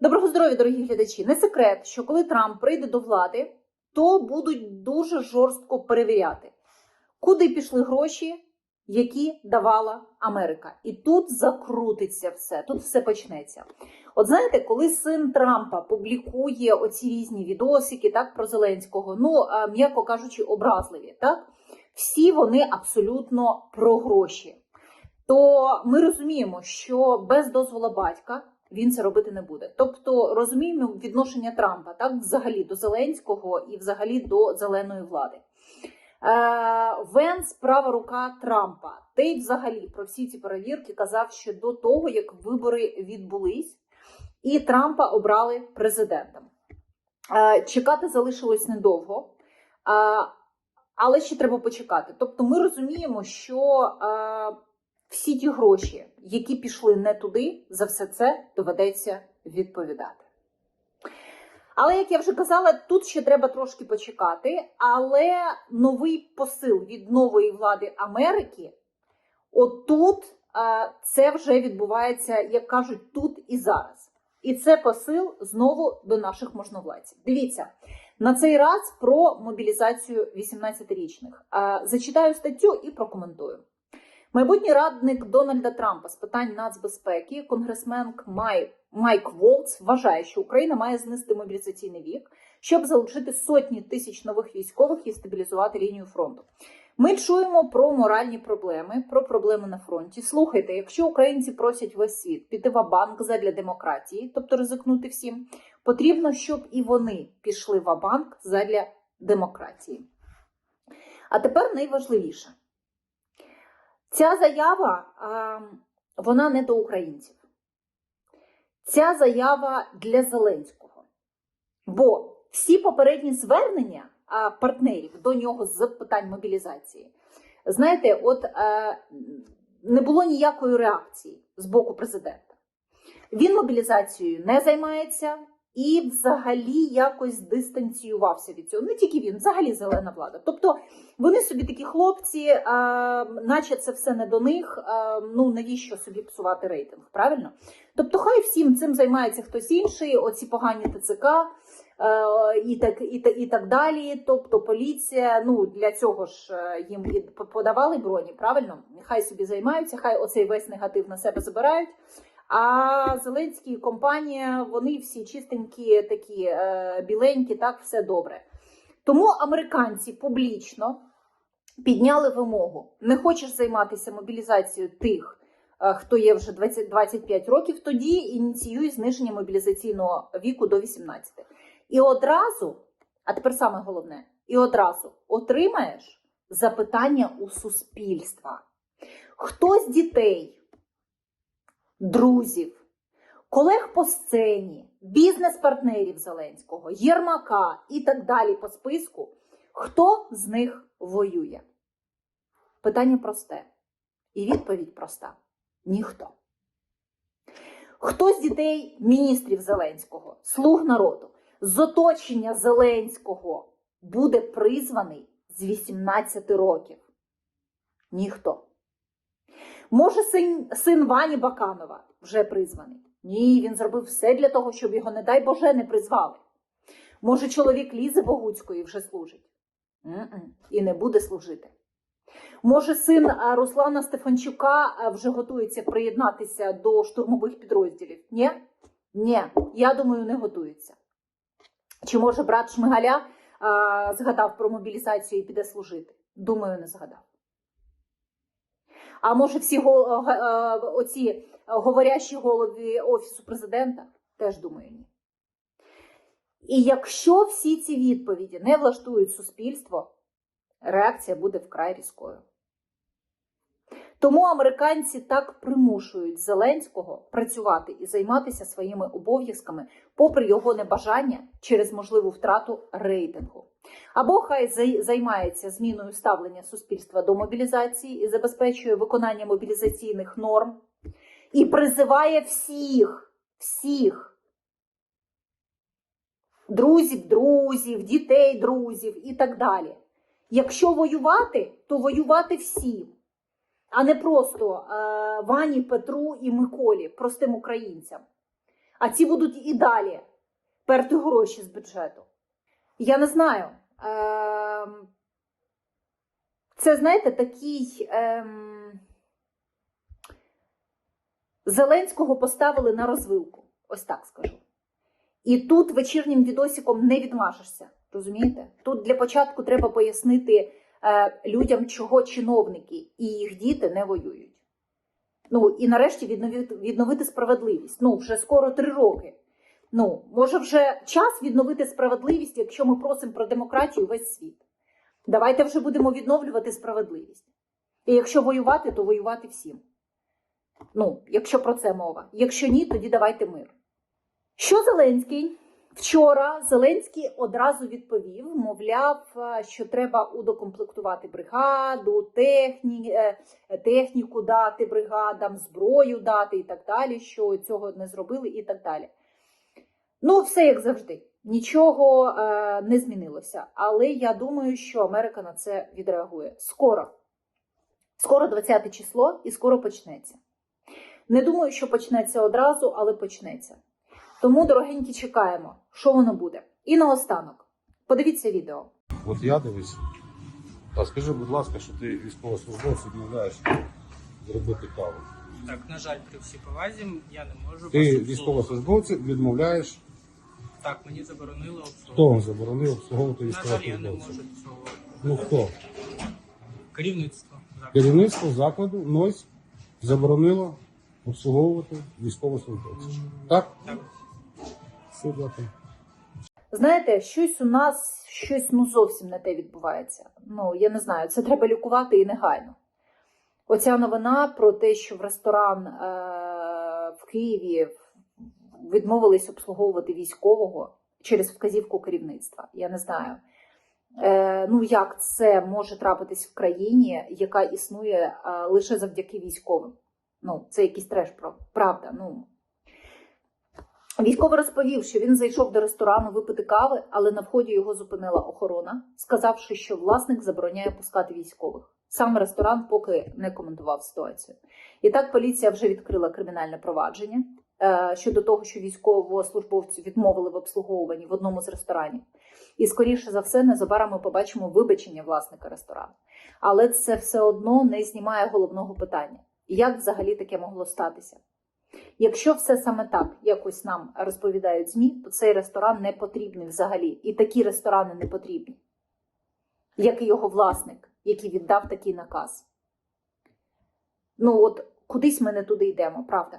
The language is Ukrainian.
Доброго здоров'я, дорогі глядачі. Не секрет, що коли Трамп прийде до влади, то будуть дуже жорстко перевіряти, куди пішли гроші, які давала Америка. І тут закрутиться все, тут все почнеться. От знаєте, коли син Трампа публікує оці різні відосики так про Зеленського, ну м'яко кажучи, образливі, так всі вони абсолютно про гроші. То ми розуміємо, що без дозволу батька він це робити не буде. Тобто розуміємо відношення Трампа так взагалі до Зеленського і взагалі до зеленої влади. Е, Венс права рука Трампа. Той взагалі про всі ці перевірки казав ще до того, як вибори відбулись, і Трампа обрали президентом. Е, Чекати залишилось недовго, е, але ще треба почекати. Тобто, ми розуміємо, що всі ті гроші, які пішли не туди, за все це доведеться відповідати. Але, як я вже казала, тут ще треба трошки почекати. Але новий посил від нової влади Америки, отут е, це вже відбувається, як кажуть, тут і зараз. І це посил знову до наших можновладців. Дивіться, на цей раз про мобілізацію 18-річних. Е, Зачитаю статтю і прокоментую. Майбутній радник Дональда Трампа з питань нацбезпеки, конгресмен Май, Майк Волц, вважає, що Україна має знизити мобілізаційний вік, щоб залучити сотні тисяч нових військових і стабілізувати лінію фронту. Ми чуємо про моральні проблеми, про проблеми на фронті. Слухайте, якщо українці просять весь світ піти в банк задля демократії, тобто ризикнути всім, потрібно, щоб і вони пішли в банк задля демократії. А тепер найважливіше. Ця заява вона не до українців. Ця заява для Зеленського. Бо всі попередні звернення партнерів до нього з питань мобілізації, знаєте, от не було ніякої реакції з боку президента. Він мобілізацією не займається і взагалі якось дистанціювався від цього. Не тільки він, взагалі зелена влада. Тобто вони собі такі хлопці, а, наче це все не до них. А, ну навіщо собі псувати рейтинг? Правильно? Тобто, хай всім цим займається хтось інший, оці погані ТЦК е, і так, і, і так далі. Тобто, поліція, ну для цього ж е, їм і подавали броні, правильно? Хай собі займаються, хай оцей весь негатив на себе забирають. А Зеленський і компанія, вони всі чистенькі, такі е, біленькі, так все добре. Тому американці публічно підняли вимогу: не хочеш займатися мобілізацією тих, е, хто є вже 20, 25 років, тоді ініціюй зниження мобілізаційного віку до 18. І одразу, а тепер саме головне, і одразу отримаєш запитання у суспільства. Хто з дітей, друзів, колег по сцені, бізнес-партнерів Зеленського, Єрмака і так далі по списку, хто з них воює? Питання просте. І відповідь проста: ніхто. Хто з дітей міністрів Зеленського, слуг народу, з оточення Зеленського буде призваний з 18 років? Ніхто. Може, син, син Вані Баканова вже призваний? Ні, він зробив все для того, щоб його, не дай Боже, не призвали. Може, чоловік Лізи Богуцької вже служить? М-м, І не буде служити. Може, син Руслана Стефанчука вже готується приєднатися до штурмових підрозділів? Ні? Ні, я думаю, не готується. Чи може брат Шмигаля а, згадав про мобілізацію і піде служити? Думаю, не згадав. А може, всі го- га- е, оці говорящі голови Офісу президента? Теж думаю, ні. І якщо всі ці відповіді не влаштують суспільство, реакція буде вкрай різкою. Тому американці так примушують Зеленського працювати і займатися своїми обов'язками, попри його небажання через можливу втрату рейтингу. Або хай займається зміною ставлення суспільства до мобілізації і забезпечує виконання мобілізаційних норм і призиває всіх, всіх друзів, друзів, дітей, друзів і так далі. Якщо воювати, то воювати всім, а не просто е, Вані, Петру і Миколі, простим українцям. а ці будуть і далі перти гроші з бюджету. Я не знаю. Ем, Це, знаєте, такий. Ем... Зеленського поставили на розвилку. Ось так скажу. І тут вечірнім відосиком не відмажешся. Розумієте? Тут для початку треба пояснити е, людям, чого чиновники і їх діти не воюють. Ну і нарешті відновити, відновити справедливість. Ну, вже скоро три роки. Ну, може, вже час відновити справедливість, якщо ми просимо про демократію весь світ. Давайте вже будемо відновлювати справедливість. І якщо воювати, то воювати всім. Ну, якщо про це мова. Якщо ні, тоді давайте мир. Що Зеленський? Вчора Зеленський одразу відповів, мовляв, е, що треба удокомплектувати бригаду, техні, е, техніку дати бригадам, зброю дати і так далі, що цього не зробили і так далі. Ну, все як завжди. Нічого е, не змінилося. Але я думаю, що Америка на це відреагує скоро. Скоро 20 число і скоро почнеться. Не думаю, що почнеться одразу, але почнеться. Тому, дорогенькі, чекаємо, що воно буде. І наостанок, подивіться відео. От я дивись. А скажи, будь ласка, що ти військовослужбовцю відмовляєш зробити каву. Так, на жаль, при всій повазі я не можу Ти вас відмовляєш, Так, мені заборонили хто вам заборонив обслуговувати На жаль, я не можу обслуговувати. Ну хто? Керівництво. закладу. Керівництво закладу НОЙС заборонило обслуговувати військовослужбовців. Так? Так. Все, дякую. Знаєте, щось у нас щось ну зовсім не те відбувається. Ну я не знаю, це треба лікувати і негайно. Оця новина про те, що в ресторан е- в Києві відмовились обслуговувати військового через вказівку керівництва. Я не знаю. Е, ну як це може трапитись в країні, яка існує е, лише завдяки військовим? Ну, це якийсь треш, прав- правда. Ну Військовий розповів, що він зайшов до ресторану випити кави, але на вході його зупинила охорона, сказавши, що власник забороняє пускати військових. Сам ресторан поки не коментував ситуацію. І так поліція вже відкрила кримінальне провадження щодо того, що військовослужбовцю відмовили в обслуговуванні в одному з ресторанів. І скоріше за все, незабаром ми побачимо вибачення власника ресторану. Але це все одно не знімає головного питання: як взагалі таке могло статися? Якщо все саме так, якось нам розповідають ЗМІ, то цей ресторан не потрібний взагалі. І такі ресторани не потрібні, як і його власник, який віддав такий наказ. Ну от кудись ми не туди йдемо, правда?